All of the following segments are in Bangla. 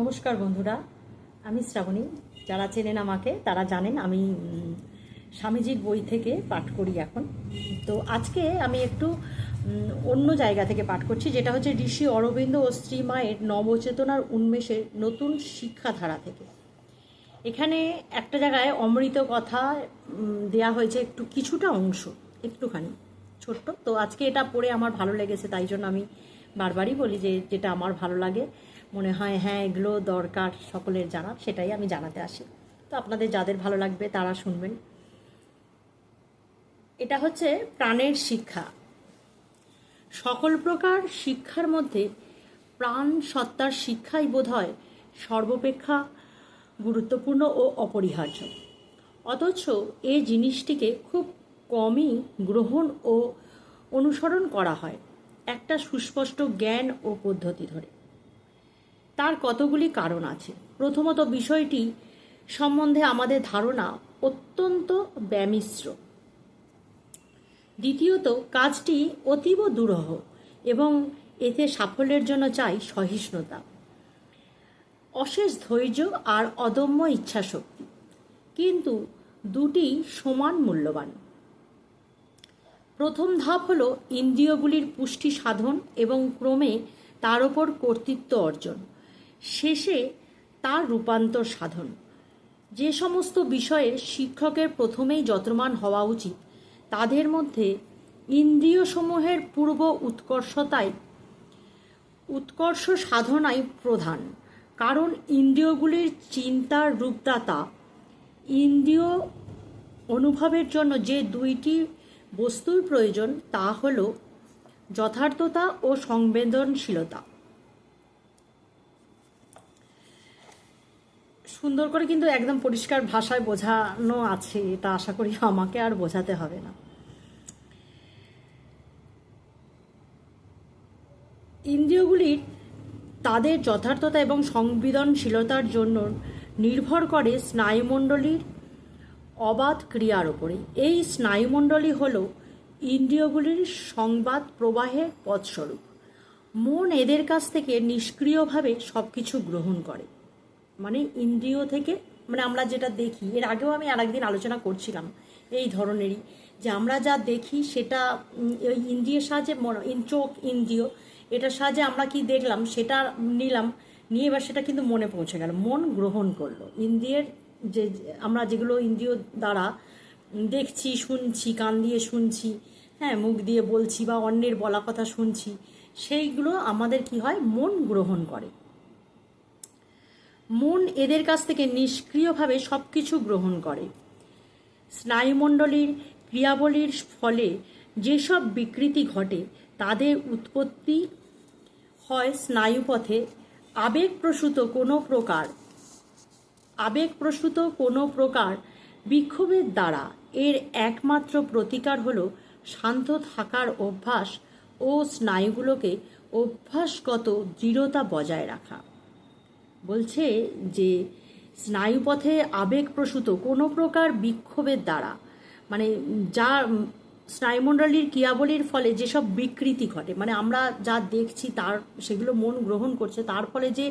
নমস্কার বন্ধুরা, আমি শ্রাবণী। যারা চেনেন আমাকে, তারা জানেন আমি স্বামীজির বই থেকে পাঠ করি এখন। তো আজকে আমি একটু অন্য জায়গা থেকে পাঠ করছি, যেটা হচ্ছে ঋষি অরবিন্দ ও শ্রী মায়ের নবচেতনার উন্মেষের নতুন শিক্ষাধারা থেকে। এখানে একটা জায়গায় অমৃত কথা দেয়া হয়েছে একটু কিছুটা অংশ, একটুখানি, ছোট্ট। তো আজকে এটা পড়ে আমার ভালো লেগেছে, তাই জন্য আমি বারবারই বলি যে, যেটা আমার ভালো লাগে। মনে হয় হ্যাঁ এগুলো দরকার সকলের জানা সেটাই আমি জানাতে আসি। তো আপনাদের যাদের ভালো লাগবে তারা শুনবেন। এটা হচ্ছে প্রাণের শিক্ষা। সকল প্রকার শিক্ষার মধ্যে প্রাণ সত্তার শিক্ষাই বোধ হয় সর্বাপেক্ষা গুরুত্বপূর্ণ ও অপরিহার্য। অথচ এই জিনিসটিকে খুব কমই গ্রহণ ও অনুসরণ করা হয়, একটা সুস্পষ্ট জ্ঞান ও পদ্ধতি ধরে। তার কতগুলি কারণ আছে? প্রথমত বিষয়টি সম্বন্ধে আমাদের ধারণা অত্যন্ত ব্যামিশ্র। দ্বিতীয়ত, কাজটি অতীব দুরহ এবং এতে সাফল্যের জন্য চাই সহিষ্ণুতা। অশেষ ধৈর্য আর অদম্য ইচ্ছাশক্তি। কিন্তু দুটি সমান মূল্যবান। প্রথম ধাপ হল ইন্দ্রিয়গুলির পুষ্টি সাধন এবং ক্রমে তার ওপর কর্তৃত্ব অর্জন। শেষে তার রূপান্তর সাধন। যে সমস্ত বিষয়ে শিক্ষকের প্রথমেই যত্নমান হওয়া উচিত, তাদের মধ্যে ইন্দ্রিয়সমূহের পূর্ব উৎকর্ষতায় উৎকর্ষ সাধনাই প্রধান। কারণ ইন্দ্রিয়গুলির চিন্তার রূপদাতা ইন্দ্রিয় অনুভবের জন্য যে দুইটি বস্তুর প্রয়োজন, তা হল যথার্থতা ও সংবেদনশীলতা। সুন্দর করে কিন্তু একদম পরিষ্কার ভাষায় বোঝানো আছে, এটা আশা করি আমাকে আর বোঝাতে হবে না। ইন্দ্রিয়গুলির তাদের যথার্থতা এবং সংবেদনশীলতার জন্য নির্ভর করে স্নায়ুমণ্ডলীর অবাধ ক্রিয়ার ওপরে এই স্নায়ুমণ্ডলী হল ইন্দ্রিয়গুলির সংবাদ প্রবাহের পথস্বরূপ। মন এদের কাছ থেকে নিষ্ক্রিয়ভাবে সব কিছু গ্রহণ করে। মানে ইন্দ্রিয় থেকে মানে আমরা যেটা দেখি, এর আগেও আমি আর একদিন আলোচনা করছিলাম এই ধরনেরই, যে আমরা যা দেখি সেটা ওই ইন্দ্রিয়ের সাহায্যে চোখ ইন্দ্রিয়, এটার সাহায্যে আমরা কি দেখলাম, সেটা নিলাম, নিয়ে এবার সেটা কিন্তু মনে পৌঁছে গেল, মন গ্রহণ করল। ইন্দ্রিয়ের যে, আমরা যেগুলো ইন্দ্রিয় দ্বারা দেখছি, শুনছি, কান দিয়ে শুনছি হ্যাঁ মুখ দিয়ে বলছি বা অন্যের বলা কথা শুনছি, সেইগুলো আমাদের কি হয়? মন গ্রহণ করে। মন এদের কাছ থেকে নিষ্ক্রিয়ভাবে সব কিছু গ্রহণ করে। স্নায়ুমণ্ডলীর ক্রিয়াবলীর ফলে যেসব বিকৃতি ঘটে, তাদের উৎপত্তি হয় স্নায়ুপথে। আবেগপ্রসূত কোনো প্রকার, আবেগপ্রসূত কোনো প্রকার বিক্ষোভের দ্বারা এর একমাত্র প্রতিকার হল শান্ত থাকার অভ্যাস ও স্নায়ুগুলোকে অভ্যাসগত দৃঢ়তা বজায় রাখা। বলছে যে স্নায়ুপথে আবেগপ্রসূত কোনো প্রকার বিক্ষোভের দ্বারা মানে যা স্নায়ুমণ্ডলীর ক্রিয়াবলীর ফলে যেসব বিকৃতি ঘটে মানে আমরা যা দেখছি তার, সেগুলো মন গ্রহণ করছে, তার ফলে যে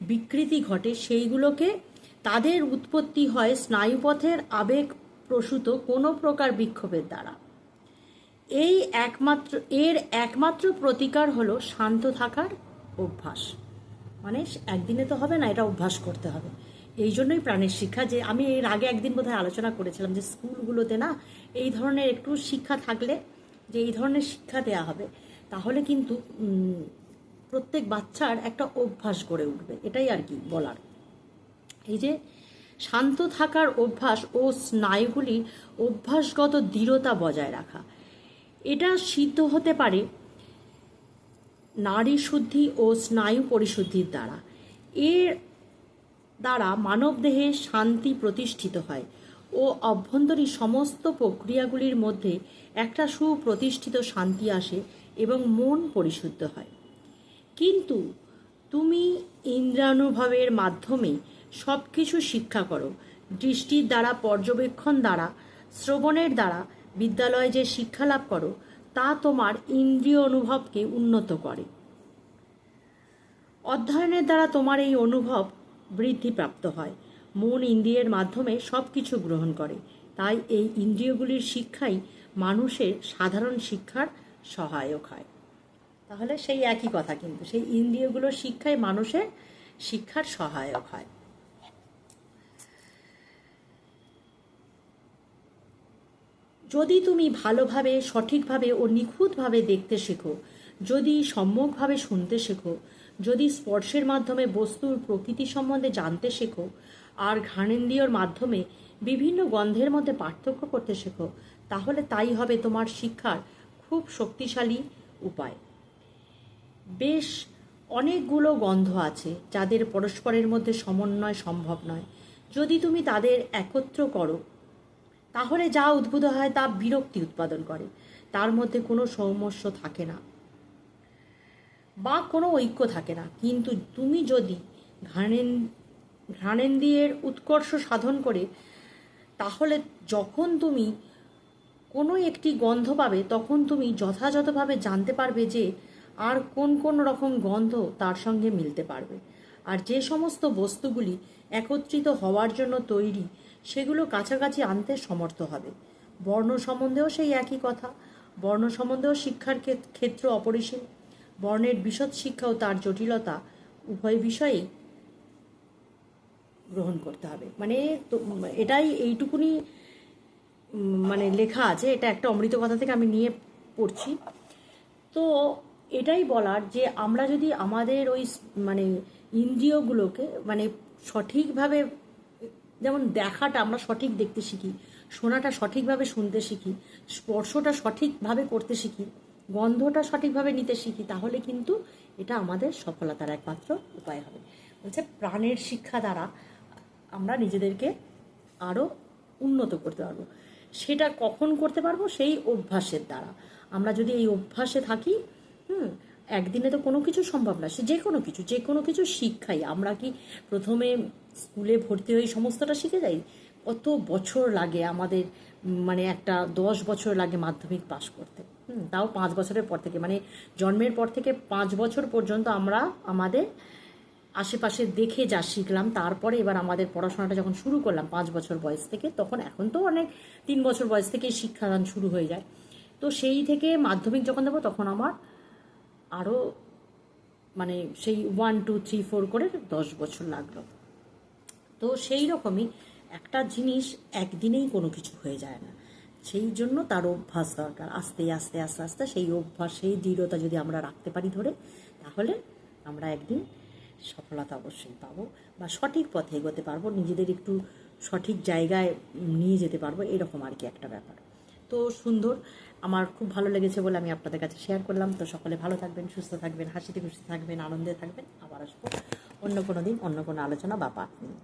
বিকৃতি ঘটে সেইগুলোকে তাদের উৎপত্তি হয় স্নায়ুপথের আবেগপ্রসূত কোনো প্রকার বিক্ষোভের দ্বারা। এই একমাত্র, এর একমাত্র প্রতিকার হলো শান্ত থাকার অভ্যাস। মানে একদিনে তো হবে না, এটা অভ্যাস করতে হবে। এই জন্যই প্রাণের শিক্ষা যে, আমি এর আগে একদিন বোধহয় আলোচনা করেছিলাম যে, স্কুলগুলোতে না, এই ধরনের একটু শিক্ষা থাকলে, যে এই ধরনের শিক্ষা দেয়া হবে, তাহলে কিন্তু প্রত্যেক বাচ্চার একটা অভ্যাস গড়ে উঠবে। এটাই আর কি বলার। এই যে, শান্ত থাকার অভ্যাস ও স্নায়ুগুলির অভ্যাসগত দৃঢ়তা বজায় রাখা, এটা সিদ্ধ হতে পারে নারী শুদ্ধি ও স্নায়ু পরিশুদ্ধির দ্বারা। এর দ্বারা মানবদেহে শান্তি প্রতিষ্ঠিত হয় ও অভ্যন্তরীণ সমস্ত প্রক্রিয়াগুলির মধ্যে একটা সুপ্রতিষ্ঠিত শান্তি আসে এবং মন পরিশুদ্ধ হয়। কিন্তু তুমি ইন্দ্রানুভবের মাধ্যমে সব কিছু শিক্ষা করো। দৃষ্টির দ্বারা, পর্যবেক্ষণ দ্বারা, শ্রবণের দ্বারা বিদ্যালয়ে যে শিক্ষা লাভ করো তা তোমার ইন্দ্রিয় অনুভবকে উন্নত করে। অধ্যয়নের দ্বারা তোমার এই অনুভব বৃদ্ধিপ্রাপ্ত হয়। মন ইন্দ্রিয়ের মাধ্যমে সব কিছু গ্রহণ করে। তাই এই ইন্দ্রিয়গুলির শিক্ষাই মানুষের সাধারণ শিক্ষার সহায়ক হয়। তাহলে সেই একই কথা কিন্তু। সেই ইন্দ্রিয়গুলোর শিক্ষাই মানুষের শিক্ষার সহায়ক হয়। যদি তুমি ভালোভাবে, সঠিকভাবে ও নিখুঁতভাবে দেখতে শেখো, যদি সম্যকভাবে শুনতে শেখো, যদি স্পর্শের মাধ্যমে বস্তুর প্রকৃতি সম্বন্ধে জানতে শেখো, আর ঘ্রাণেন্দ্রিয়র মাধ্যমে বিভিন্ন গন্ধের মধ্যে পার্থক্য করতে শেখো, তাহলে তাই হবে তোমার শিক্ষার খুব শক্তিশালী উপায়। বেশ অনেকগুলো গন্ধ আছে যাদের পরস্পরের মধ্যে সমন্বয় সম্ভব নয়। যদি তুমি তাদের একত্র করো তাহলে যা উদ্ভূত হয় তা বিরক্তি উৎপাদন করে। তার মধ্যে কোনো সৌমস্য থাকে না বা কোনো ঐক্য থাকে না। কিন্তু তুমি যদি ঘ্রাণেন, ঘ্রাণেন্দ্রিয়ের উৎকর্ষ সাধন করে, তাহলে যখন তুমি কোনো একটি গন্ধ পাবে, তখন তুমি যথাযথভাবে জানতে পারবে যে আর কোন কোন রকম গন্ধ তার সঙ্গে মিলতে পারবে। আর যে সমস্ত বস্তুগুলি একত্রিত হওয়ার জন্য তৈরি সেগুলো কাছাকাছি আনতে সমর্থ হবে। বর্ণ সম্বন্ধেও সেই একই কথা। বর্ণ সম্বন্ধেও শিক্ষার ক্ষেত- ক্ষেত্র অপরিসীম। বর্ণের বিশদ শিক্ষা ও তার জটিলতা উভয় বিষয়েই গ্রহণ করতে হবে। মানে এটাই এইটুকুনি মানে লেখা আছে। এটা একটা অমৃত কথা থেকে আমি নিয়ে পড়ছি। তো এটাই বলার যে আমরা যদি আমাদের ওই মানে ইন্দ্রিয়গুলোকে মানে সঠিকভাবে যেমন দেখাটা আমরা সঠিক দেখতে শিখি, শোনাটা সঠিকভাবে শুনতে শিখি, স্পর্শটা সঠিকভাবে করতে শিখি, গন্ধটা সঠিকভাবে নিতে শিখি, তাহলে কিন্তু এটা আমাদের সফলতার একমাত্র উপায় হবে। বলছে প্রাণের শিক্ষা দ্বারা আমরা নিজেদেরকে আরও উন্নত করতে পারব। সেটা কখন করতে পারব? সেই অভ্যাসের দ্বারা। আমরা যদি এই অভ্যাসে থাকি, হুম একদিনে তো কোনো কিছু সম্ভব না, সে যে কোনো কিছু, যে কোনো কিছু শিক্ষাই। আমরা কি প্রথমে স্কুলে ভর্তি হয়ে সমস্তটা শিখে যাই? কত বছর লাগে আমাদের মানে একটা দশ বছর লাগে মাধ্যমিক পাশ করতে। তাও পাঁচ বছরের পর থেকে। মানে জন্মের পর থেকে পাঁচ বছর পর্যন্ত আমরা আমাদের আশেপাশে দেখে যা শিখলাম, তারপরে এবার আমাদের পড়াশোনাটা যখন শুরু করলাম পাঁচ বছর বয়স থেকে, তখন এখন তো অনেক তিন বছর বয়স থেকেই শিক্ষাদান শুরু হয়ে যায়। তো সেই থেকে মাধ্যমিক যখন দেবো, তখন আমার আরও মানে সেই ওয়ান টু থ্রি ফোর করে দশ বছর লাগল। তো সেই রকমই একটা জিনিস একদিনেই কোনো কিছু হয়ে যায় না। সেই জন্য তার অভ্যাস দরকার। আস্তে আস্তে আস্তে আস্তে সেই অভ্যাস, সেই দৃঢ়তা যদি আমরা রাখতে পারি ধরে, তাহলে আমরা একদিন সফলতা অবশ্যই পাবো বা সঠিক পথে এগোতে পারব, নিজেদের একটু সঠিক জায়গায় নিয়ে যেতে পারব, এরকম আর কি একটা ব্যাপার। তো সুন্দর। আমার খুব ভালো লেগেছে বলে আমি আপনাদের কাছে শেয়ার করলাম। তো সকলে ভালো থাকবেন, সুস্থ থাকবেন, হাসিতে খুশি থাকবেন, আনন্দে থাকবেন। আবার আসব অন্য কোনো দিন, অন্য কোনো আলোচনা বা পাঠ নিয়ে।